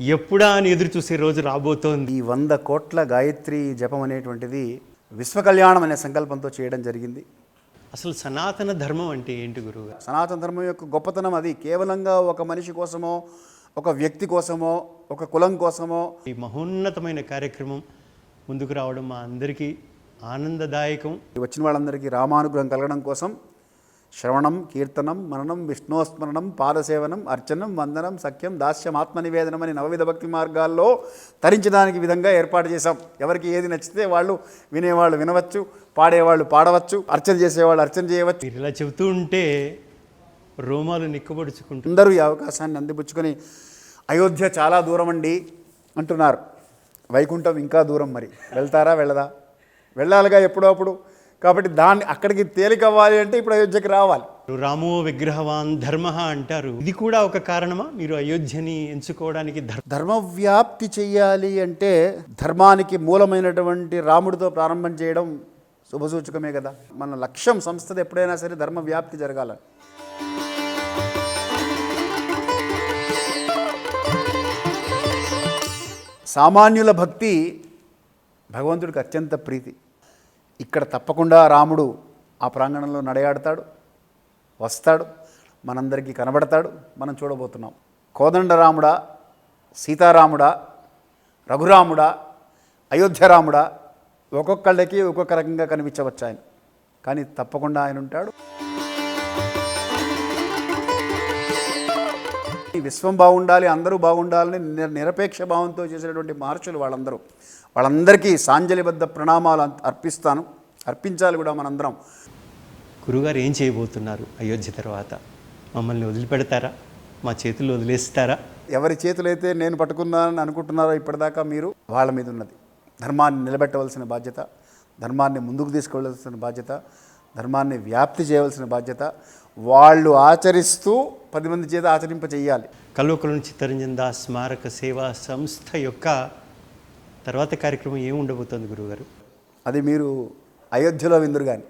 ఎప్పుడా అని ఎదురు చూసే రోజు రాబోతోంది. ఈ వంద కోట్ల గాయత్రి జపం అనేటువంటిది విశ్వ కళ్యాణం అనే సంకల్పంతో చేయడం జరిగింది. అసలు సనాతన ధర్మం అంటే ఏంటి గురువుగారు సనాతన ధర్మం యొక్క గొప్పతనం అది. కేవలంగా ఒక మనిషి కోసమో ఒక వ్యక్తి కోసమో ఒక కులం కోసమో. ఈ మహోన్నతమైన కార్యక్రమం ముందుకు రావడం మా అందరికీ ఆనందదాయకం. వచ్చిన వాళ్ళందరికీ రామానుగ్రహం కలగడం కోసం శ్రవణం కీర్తనం మననం విష్ణోస్మరణం పాదసేవనం అర్చనం వందనం సఖ్యం దాస్యం ఆత్మనివేదనం అని నవవిధ భక్తి మార్గాల్లో తరించడానికి విధంగా ఏర్పాటు చేశాం. ఎవరికి ఏది నచ్చితే వాళ్ళు వినేవాళ్ళు వినవచ్చు పాడేవాళ్ళు పాడవచ్చు అర్చన చేసేవాళ్ళు అర్చన చేయవచ్చు. మీరు ఇలా చెబుతూ ఉంటే రోమాలు నిక్కబడుచుకుంటూ అందరూ ఈ అవకాశాన్ని అందిపుచ్చుకొని అయోధ్య చాలా దూరం అండి అంటున్నారు. వైకుంఠం ఇంకా దూరం మరి. వెళ్తారా వెళ్ళదా? వెళ్ళాలిగా ఎప్పుడో అప్పుడు. కాబట్టి దాన్ని అక్కడికి తేలిక అవ్వాలి అంటే ఇప్పుడు అయోధ్యకి రావాలి. రామో విగ్రహవాన్ ధర్మ అంటారు. ఇది కూడా ఒక కారణమా? మీరు అయోధ్యని ఎంచుకోవడానికి ధర్మ ధర్మవ్యాప్తి చెయ్యాలి అంటే ధర్మానికి మూలమైనటువంటి రాముడితో ప్రారంభం చేయడం శుభసూచకమే కదా. మన లక్ష్యం సంస్థది ఎప్పుడైనా సరే ధర్మ వ్యాప్తి జరగాలని సామాన్యుల భక్తి భగవంతుడికి అత్యంత ప్రీతి. ఇక్కడ తప్పకుండా రాముడు ఆ ప్రాంగణంలో నడయాడతాడు వస్తాడు మనందరికీ కనబడతాడు మనం చూడబోతున్నాం. కోదండరాముడా సీతారాముడా రఘురాముడా అయోధ్యరాముడా ఒక్కొక్కళ్ళకి ఒక్కొక్క రకంగా కనిపించవచ్చు ఆయన. కానీ తప్పకుండా ఆయన ఉంటాడు. విశ్వం బాగుండాలి అందరూ బాగుండాలని నిర- నిరపేక్ష భావంతో చేసినటువంటి మహర్షులు వాళ్ళందరూ. వాళ్ళందరికీ సాంజలిబద్ధ ప్రణామాలు అర్ప్- అర్పిస్తాను. అర్పించాలి కూడా మనందరం. గురుగారు ఏం చేయబోతున్నారు అయోధ్య తర్వాత? మమ్మల్ని వదిలిపెడతారా? మా చేతుల్లో వదిలేస్తారా? ఎవరి చేతులైతే నేను పట్టుకున్నానని అనుకుంటున్నారో ఇప్పటిదాకా మీరు వాళ్ళ మీద ఉన్నది. ధర్మాన్ని నిలబెట్టవలసిన బాధ్యత ధర్మాన్ని ముందుకు తీసుకెళ్ళవలసిన బాధ్యత ధర్మాన్ని వ్యాప్తి చేయవలసిన బాధ్యత వాళ్ళు ఆచరిస్తూ పది మంది చేత ఆచరింప చెయ్యాలి కల్వకులను చిత్తరంజన్ దాస్ స్మారక సేవా సంస్థ యొక్క తర్వాత కార్యక్రమం ఏం ఉండబోతోంది గురుగారు అది మీరు అయోధ్యలో విందురు కానీ